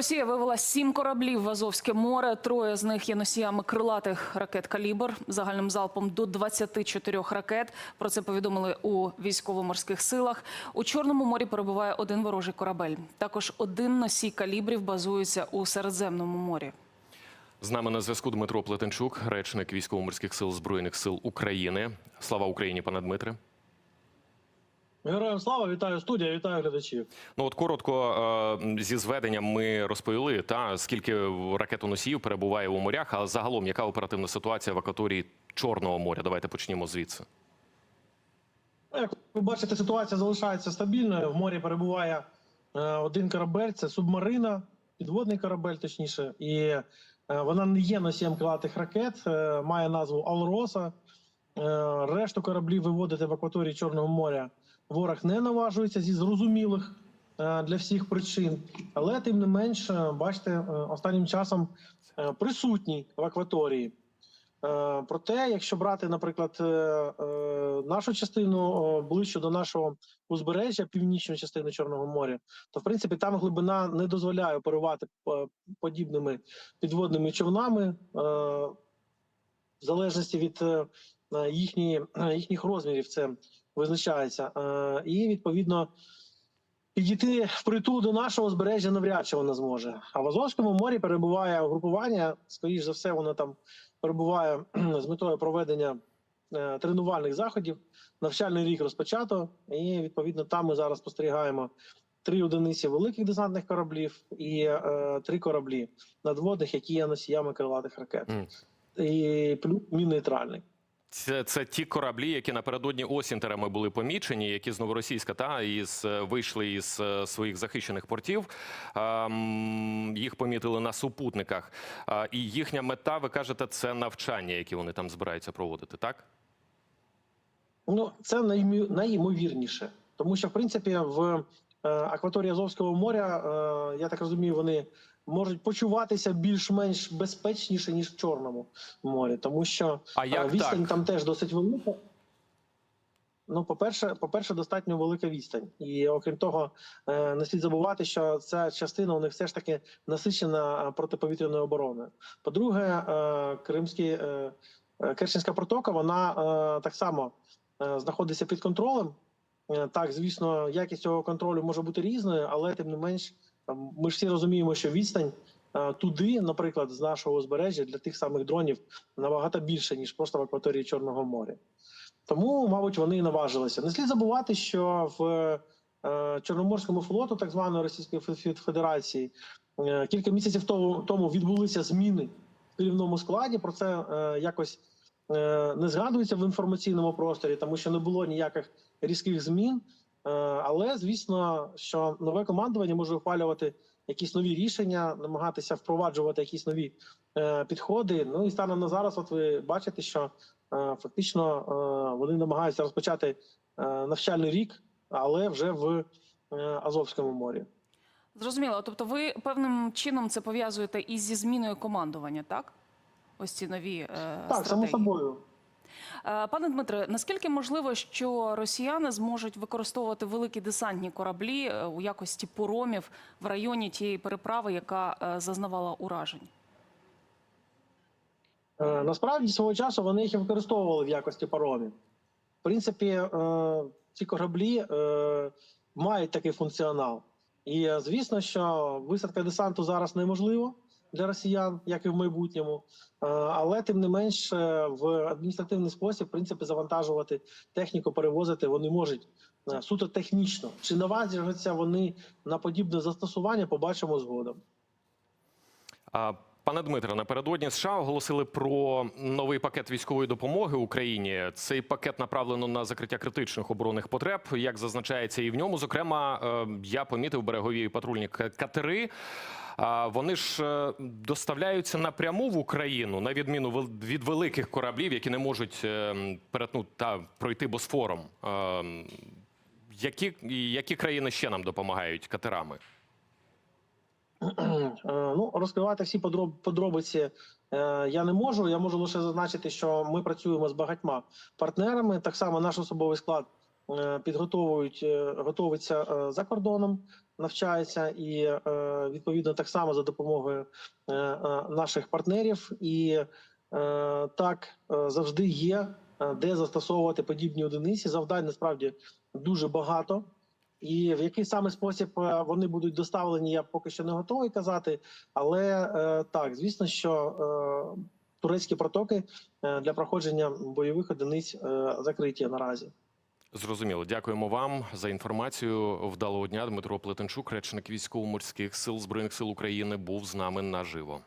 Росія вивела сім кораблів в Азовське море. Троє з них є носіями крилатих ракет «Калібр» загальним залпом до 24 ракет. Про це повідомили у військово-морських силах. У Чорному морі перебуває один ворожий корабель. Також один носій калібрів базується у Середземному морі. З нами на зв'язку Дмитро Плетенчук, речник військово-морських сил збройних сил України. Слава Україні, пане Дмитре. Героям слава, вітаю студія, вітаю глядачів. Ну от коротко е, зі зведенням ми розповіли, та скільки ракетоносіїв перебуває у морях, а загалом яка оперативна ситуація в акваторії Чорного моря? Давайте почнімо звідси. Ну, Як ви бачите, ситуація залишається стабільною. В морі перебуває е, один корабель, це субмарина, підводний корабель, точніше, і е, вона не є носієм крилатих ракет, має назву Алроса. Решту кораблів виводити в акваторії Чорного моря ворог не наважується зі зрозумілих е, для всіх причин. Але тим не менш, е, бачите, е, останнім часом присутній в акваторії. Проте, якщо брати, наприклад, нашу частину ближче до нашого узбережжя, північної частини Чорного моря, то в принципі там глибина не дозволяє оперувати подібними підводними човнами, в залежності від е, їхньої, їхніх розмірів, це визначається. Е, І відповідно підійти впритул до нашого узбережжя навряд чи вона зможе. А в Азовському морі перебуває угрупування, скоріш за все, воно там перебуває з метою проведення е, тренувальних заходів. Навчальний рік розпочато, і відповідно там ми зараз спостерігаємо три одиниці великих десантних кораблів і е, три кораблі надводних, які є носіями крилатих ракет, Мгм. і плюс нейтральний. Це, це ті кораблі, які напередодні осінтерами були помічені, які з новоросійська та із е, вийшли із е, своїх захищених портів. Ем, їх помітили на супутниках. А, і їхня мета, ви кажете, це навчання, які вони там збираються проводити, так? Ну, це найімовірніше, тому що в принципі в е, акваторії Азовського моря, е, я так розумію, вони можуть почуватися більш-менш безпечніше ніж в Чорному морі, тому що А е, як відстань так? там теж досить велика. Ну, по-перше, по-перше, достатньо велика відстань, і окрім того, е, не слід забувати, що ця частина у них все ж таки насичена е, протиповітряною обороною. По-друге, Кримський е, Керченська протока, вона так само знаходиться під контролем. Так, звісно, якість цього контролю може бути різною, але тим не менш, ми ж всі розуміємо, що відстань е, туди, наприклад, з нашого узбережжя для тих самих дронів набагато більше, ніж просто в акваторії Чорного моря. Тому, мабуть, вони і наважилися. Не слід забувати, що в е, Чорноморському флоту, так званої Російської Фе- Федерації, е, кілька місяців тому, відбулися зміни в керівному складі. Про це якось не згадується в інформаційному просторі, тому що не було ніяких різких змін. Е, але звісно, що нове командування може ухвалювати якісь нові рішення, намагатися впроваджувати якісь нові е, підходи. Ну і станом на зараз, от ви бачите, що е, фактично вони намагаються розпочати навчальний рік, але вже в Азовському морі. Зрозуміло. Тобто, ви певним чином це пов'язуєте із зі зміною командування, так? Ось ці нові Так, само собою. Е, Пане Дмитре, наскільки можливо, що росіяни зможуть використовувати великі десантні кораблі е, у якості поромів в районі тієї переправи, яка е, зазнавала уражень? Насправді свого часу вони їх і використовували в якості паромів. В принципі, ці кораблі мають такий функціонал. І звісно, що висадка десанту зараз неможливо для росіян, як і в майбутньому. Е, Але тим не менш, в адміністративний спосіб, в принципі, завантажувати техніку, перевозити вони можуть е, суто технічно. Чи наважаться вони на подібне застосування, побачимо згодом. А, Пане Дмитре, напередодні США оголосили про новий пакет військової допомоги Україні. Цей пакет направлено на закриття критичних оборонних потреб, як зазначається, і в ньому, зокрема, е, я помітив берегові патрульні катери. Вони ж е, доставляються напряму в Україну, на відміну від великих кораблів, які не можуть е, перетнути та пройти Босфором. Е, Які, які країни ще нам допомагають катерами? Ну, розкривати всі подроб- подробиці я не можу. Я можу лише зазначити, що ми працюємо з багатьма партнерами. Так само наш особовий склад підготовують, готовиться е, за кордоном навчаються, і е, відповідно так само за допомогою е, е, наших партнерів. І так завжди є де застосовувати подібні одиниці. Завдань насправді дуже багато. І в який саме спосіб вони будуть доставлені, я поки що не готовий казати. Але е, так, звісно, що е, турецькі протоки для проходження бойових одиниць е, закриті наразі. Зрозуміло. Дякуємо вам за інформацію. Вдалого дня. Дмитро Плетенчук, речник військово-морських сил збройних сил України, був з нами наживо.